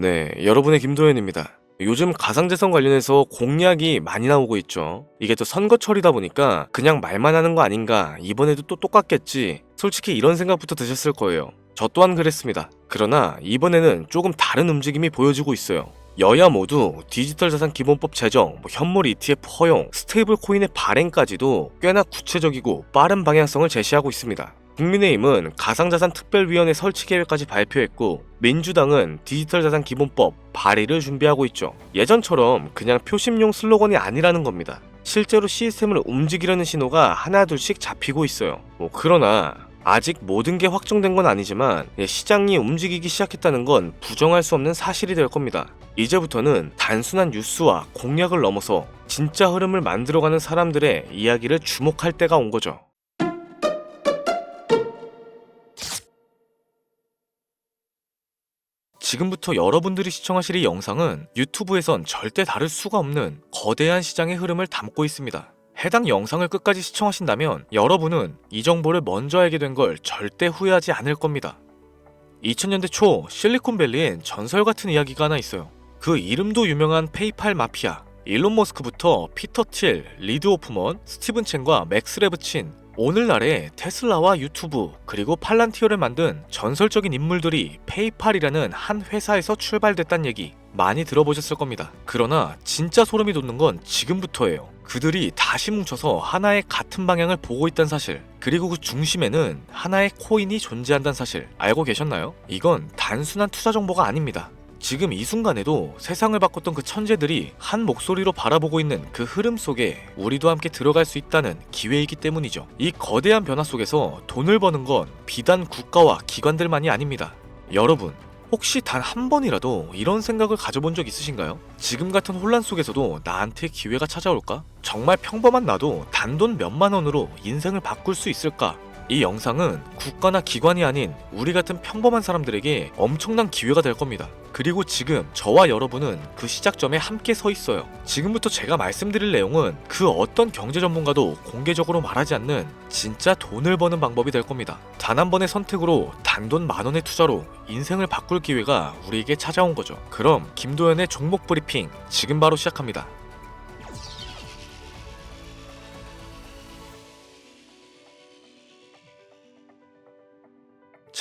네, 여러분의 김도현입니다. 요즘 가상자산 관련해서 공약이 많이 나오고 있죠. 이게 또 선거철이다 보니까 그냥 말만 하는 거 아닌가, 이번에도 또 똑같겠지. 솔직히 이런 생각부터 드셨을 거예요. 저 또한 그랬습니다. 그러나 이번에는 조금 다른 움직임이 보여지고 있어요. 여야 모두 디지털 자산 기본법 제정, 뭐 현물 ETF 허용, 스테이블 코인의 발행까지도 꽤나 구체적이고 빠른 방향성을 제시하고 있습니다. 국민의힘은 가상자산 특별위원회 설치 계획까지 발표했고 민주당은 디지털 자산 기본법 발의를 준비하고 있죠. 예전처럼 그냥 표심용 슬로건이 아니라는 겁니다. 실제로 시스템을 움직이려는 신호가 하나둘씩 잡히고 있어요. 뭐 그러나 아직 모든 게 확정된 건 아니지만 예, 시장이 움직이기 시작했다는 건 부정할 수 없는 사실이 될 겁니다. 이제부터는 단순한 뉴스와 공약을 넘어서 진짜 흐름을 만들어가는 사람들의 이야기를 주목할 때가 온 거죠. 지금부터 여러분들이 시청하실 이 영상은 유튜브에선 절대 다를 수가 없는 거대한 시장의 흐름을 담고 있습니다. 해당 영상을 끝까지 시청하신다면 여러분은 이 정보를 먼저 알게 된 걸 절대 후회하지 않을 겁니다. 2000년대 초 실리콘밸리엔 전설 같은 이야기가 하나 있어요. 그 이름도 유명한 페이팔 마피아. 일론 머스크부터 피터 틸, 리드 오프먼, 스티븐 첸과 맥스 레브친, 오늘날의 테슬라와 유튜브 그리고 팔란티어를 만든 전설적인 인물들이 페이팔이라는 한 회사에서 출발됐단 얘기 많이 들어보셨을 겁니다. 그러나 진짜 소름이 돋는 건 지금부터예요. 그들이 다시 뭉쳐서 하나의 같은 방향을 보고 있다는 사실, 그리고 그 중심에는 하나의 코인이 존재한다는 사실 알고 계셨나요? 이건 단순한 투자 정보가 아닙니다. 지금 이 순간에도 세상을 바꿨던 그 천재들이 한 목소리로 바라보고 있는 그 흐름 속에 우리도 함께 들어갈 수 있다는 기회이기 때문이죠. 이 거대한 변화 속에서 돈을 버는 건 비단 국가와 기관들만이 아닙니다. 여러분, 혹시 단 한 번이라도 이런 생각을 가져본 적 있으신가요? 지금 같은 혼란 속에서도 나한테 기회가 찾아올까? 정말 평범한 나도 단돈 몇만 원으로 인생을 바꿀 수 있을까? 이 영상은 국가나 기관이 아닌 우리 같은 평범한 사람들에게 엄청난 기회가 될 겁니다. 그리고 지금 저와 여러분은 그 시작점에 함께 서 있어요. 지금부터 제가 말씀드릴 내용은 그 어떤 경제 전문가도 공개적으로 말하지 않는 진짜 돈을 버는 방법이 될 겁니다. 단 한 번의 선택으로 단돈 만 원의 투자로 인생을 바꿀 기회가 우리에게 찾아온 거죠. 그럼 김도현의 종목 브리핑 지금 바로 시작합니다.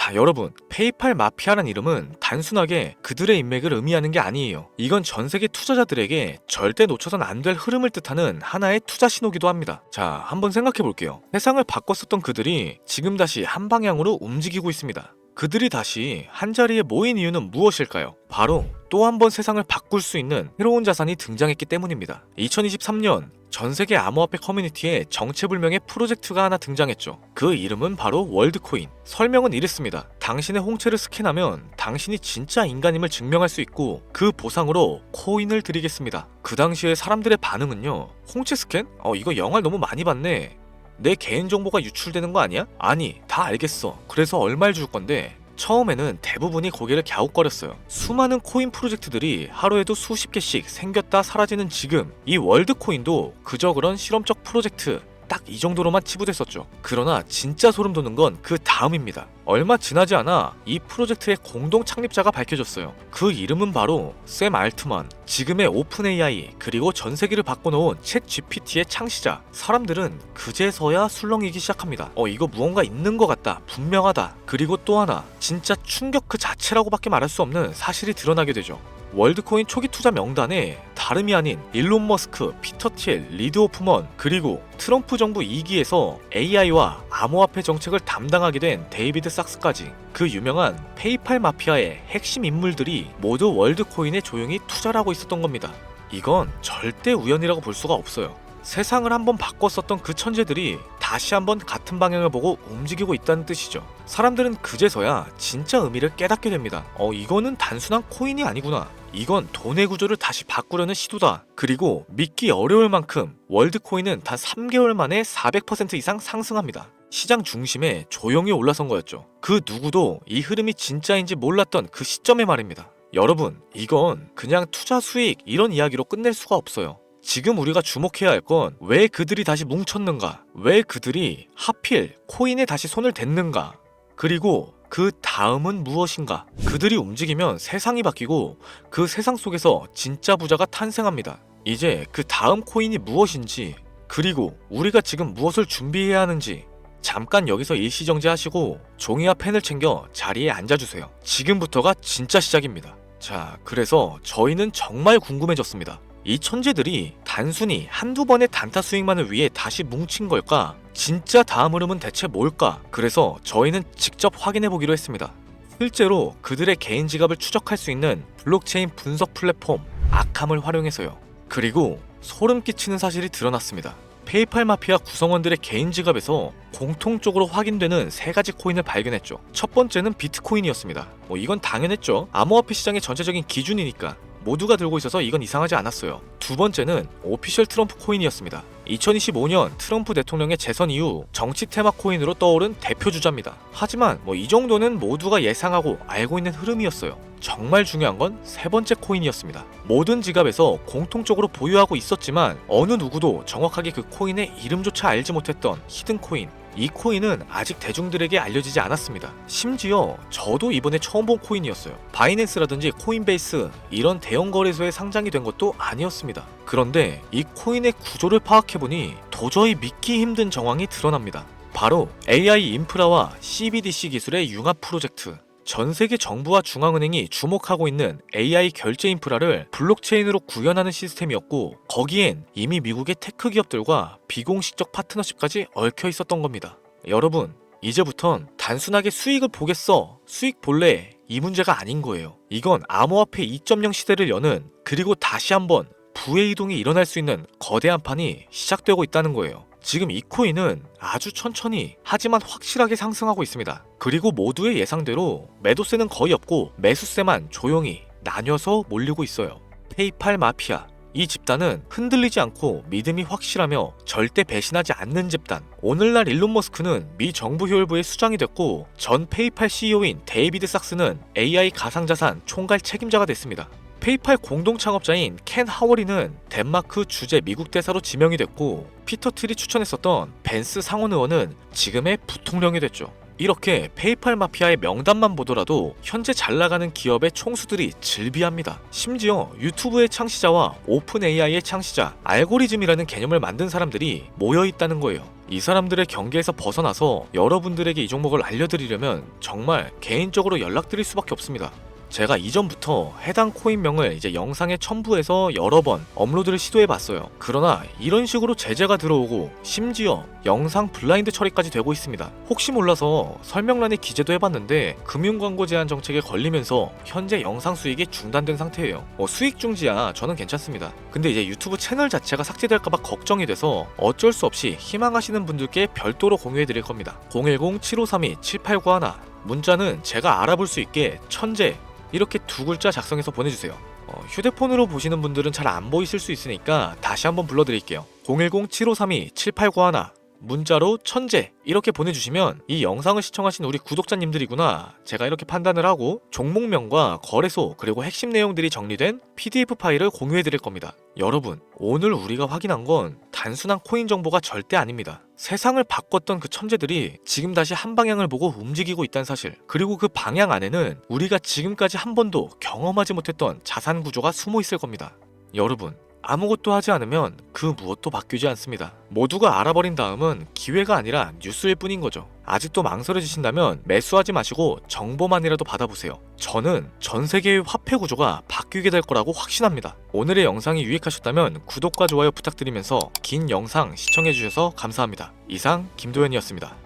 자, 여러분. 페이팔 마피아란 이름은 단순하게 그들의 인맥을 의미하는 게 아니에요. 이건 전 세계 투자자들에게 절대 놓쳐선 안 될 흐름을 뜻하는 하나의 투자 신호기도 합니다. 자, 한번 생각해 볼게요. 세상을 바꿨었던 그들이 지금 다시 한 방향으로 움직이고 있습니다. 그들이 다시 한 자리에 모인 이유는 무엇일까요? 바로 또 한 번 세상을 바꿀 수 있는 새로운 자산이 등장했기 때문입니다. 2023년 전 세계 암호화폐 커뮤니티에 정체불명의 프로젝트가 하나 등장했죠. 그 이름은 바로 월드코인. 설명은 이랬습니다. 당신의 홍채를 스캔하면 당신이 진짜 인간임을 증명할 수 있고 그 보상으로 코인을 드리겠습니다. 그 당시에 사람들의 반응은요. 홍채 스캔? 어 이거 영화를 너무 많이 봤네. 내 개인정보가 유출되는 거 아니야? 아니, 다 알겠어. 그래서 얼마를 줄 건데? 처음에는 대부분이 고개를 갸웃거렸어요. 수많은 코인 프로젝트들이 하루에도 수십 개씩 생겼다 사라지는 지금, 이 월드코인도 그저 그런 실험적 프로젝트, 딱 이 정도로만 치부됐었죠. 그러나 진짜 소름 돋는 건 그 다음입니다. 얼마 지나지 않아 이 프로젝트의 공동 창립자가 밝혀졌어요. 그 이름은 바로 샘 알트만, 지금의 오픈 AI, 그리고 전 세계를 바꿔놓은 챗 GPT의 창시자. 사람들은 그제서야 술렁이기 시작합니다. 어, 이거 무언가 있는 것 같다. 분명하다. 그리고 또 하나, 진짜 충격 그 자체라고밖에 말할 수 없는 사실이 드러나게 되죠. 월드코인 초기 투자 명단에 다름이 아닌 일론 머스크, 피터 틸, 리드 오프먼, 그리고 트럼프 정부 2기에서 AI와 암호화폐 정책을 담당하게 된 데이비드 sak스까지 그 유명한 페이팔 마피아의 핵심 인물들이 모두 월드코인에 조용히 투자를 하고 있었던 겁니다. 이건 절대 우연이라고 볼 수가 없어요. 세상을 한번 바꿨었던 그 천재들이 다시 한번 같은 방향을 보고 움직이고 있다는 뜻이죠. 사람들은 그제서야 진짜 의미를 깨닫게 됩니다. 어, 이거는 단순한 코인이 아니구나. 이건 돈의 구조를 다시 바꾸려는 시도다. 그리고 믿기 어려울 만큼 월드코인은 단 3개월 만에 400% 이상 상승합니다. 시장 중심에 조용히 올라선 거였죠. 그 누구도 이 흐름이 진짜인지 몰랐던 그 시점의 말입니다. 여러분, 이건 그냥 투자 수익 이런 이야기로 끝낼 수가 없어요. 지금 우리가 주목해야 할 건 왜 그들이 다시 뭉쳤는가? 왜 그들이 하필 코인에 다시 손을 댔는가? 그리고 그 다음은 무엇인가? 그들이 움직이면 세상이 바뀌고 그 세상 속에서 진짜 부자가 탄생합니다. 이제 그 다음 코인이 무엇인지 그리고 우리가 지금 무엇을 준비해야 하는지 잠깐 여기서 일시정지 하시고 종이와 펜을 챙겨 자리에 앉아주세요. 지금부터가 진짜 시작입니다. 자, 그래서 저희는 정말 궁금해졌습니다. 이 천재들이 단순히 한두 번의 단타 스윙만을 위해 다시 뭉친 걸까? 진짜 다음 흐름은 대체 뭘까? 그래서 저희는 직접 확인해 보기로 했습니다. 실제로 그들의 개인 지갑을 추적할 수 있는 블록체인 분석 플랫폼 아캄을 활용해서요. 그리고 소름 끼치는 사실이 드러났습니다. 페이팔 마피아 구성원들의 개인 지갑에서 공통적으로 확인되는 세 가지 코인을 발견했죠. 첫 번째는 비트코인이었습니다. 뭐 이건 당연했죠. 암호화폐 시장의 전체적인 기준이니까 모두가 들고 있어서 이건 이상하지 않았어요. 두 번째는 오피셜 트럼프 코인이었습니다. 2025년 트럼프 대통령의 재선 이후 정치 테마 코인으로 떠오른 대표 주자입니다. 하지만 뭐 이 정도는 모두가 예상하고 알고 있는 흐름이었어요. 정말 중요한 건 세 번째 코인이었습니다. 모든 지갑에서 공통적으로 보유하고 있었지만 어느 누구도 정확하게 그 코인의 이름조차 알지 못했던 히든 코인. 이 코인은 아직 대중들에게 알려지지 않았습니다. 심지어 저도 이번에 처음 본 코인이었어요. 바이낸스라든지 코인베이스 이런 대형 거래소에 상장이 된 것도 아니었습니다. 그런데 이 코인의 구조를 파악해보니 도저히 믿기 힘든 정황이 드러납니다. 바로 AI 인프라와 CBDC 기술의 융합 프로젝트. 전 세계 정부와 중앙은행이 주목하고 있는 AI 결제 인프라를 블록체인으로 구현하는 시스템이었고 거기엔 이미 미국의 테크 기업들과 비공식적 파트너십까지 얽혀 있었던 겁니다. 여러분, 이제부턴 단순하게 수익을 보겠어, 수익 볼래 이 문제가 아닌 거예요. 이건 암호화폐 2.0 시대를 여는 그리고 다시 한번 부의 이동이 일어날 수 있는 거대한 판이 시작되고 있다는 거예요. 지금 이 코인은 아주 천천히 하지만 확실하게 상승하고 있습니다. 그리고 모두의 예상대로 매도세는 거의 없고 매수세만 조용히 나뉘어서 몰리고 있어요. 페이팔 마피아. 이 집단은 흔들리지 않고 믿음이 확실하며 절대 배신하지 않는 집단. 오늘날 일론 머스크는 미 정부 효율부의 수장이 됐고 전 페이팔 CEO인 데이비드 sak스는 AI 가상자산 총괄 책임자가 됐습니다. 페이팔 공동 창업자인 켄 하워리는 덴마크 주재 미국 대사로 지명이 됐고 피터 틀이 추천했었던 벤스 상원 의원은 지금의 부통령이 됐죠. 이렇게 페이팔 마피아의 명단만 보더라도 현재 잘 나가는 기업의 총수들이 즐비합니다. 심지어 유튜브의 창시자와 오픈 AI의 창시자, 알고리즘이라는 개념을 만든 사람들이 모여 있다는 거예요. 이 사람들의 경계에서 벗어나서 여러분들에게 이 종목을 알려드리려면 정말 개인적으로 연락드릴 수밖에 없습니다. 제가 이전부터 해당 코인명을 이제 영상에 첨부해서 여러 번 업로드를 시도해 봤어요. 그러나 이런 식으로 제재가 들어오고 심지어 영상 블라인드 처리까지 되고 있습니다. 혹시 몰라서 설명란에 기재도 해봤는데 금융광고 제한 정책에 걸리면서 현재 영상 수익이 중단된 상태예요. 뭐 수익 중지야 저는 괜찮습니다. 근데 이제 유튜브 채널 자체가 삭제될까봐 걱정이 돼서 어쩔 수 없이 희망하시는 분들께 별도로 공유해 드릴 겁니다. 010-7532-7891 문자는 제가 알아볼 수 있게 천재 이렇게 두 글자 작성해서 보내주세요. 어, 휴대폰으로 보시는 분들은 잘 안 보이실 수 있으니까 다시 한번 불러드릴게요. 010-7532-7891 문자로 천재 이렇게 보내주시면 이 영상을 시청하신 우리 구독자님들이구나 제가 이렇게 판단을 하고 종목명과 거래소 그리고 핵심 내용들이 정리된 PDF 파일을 공유해 드릴 겁니다. 여러분 오늘 우리가 확인한 건 단순한 코인 정보가 절대 아닙니다. 세상을 바꿨던 그 천재들이 지금 다시 한 방향을 보고 움직이고 있다는 사실 그리고 그 방향 안에는 우리가 지금까지 한 번도 경험하지 못했던 자산 구조가 숨어 있을 겁니다. 여러분 아무것도 하지 않으면 그 무엇도 바뀌지 않습니다. 모두가 알아버린 다음은 기회가 아니라 뉴스일 뿐인 거죠. 아직도 망설여지신다면 매수하지 마시고 정보만이라도 받아보세요. 저는 전 세계의 화폐 구조가 바뀌게 될 거라고 확신합니다. 오늘의 영상이 유익하셨다면 구독과 좋아요 부탁드리면서 긴 영상 시청해주셔서 감사합니다. 이상 김도현이었습니다.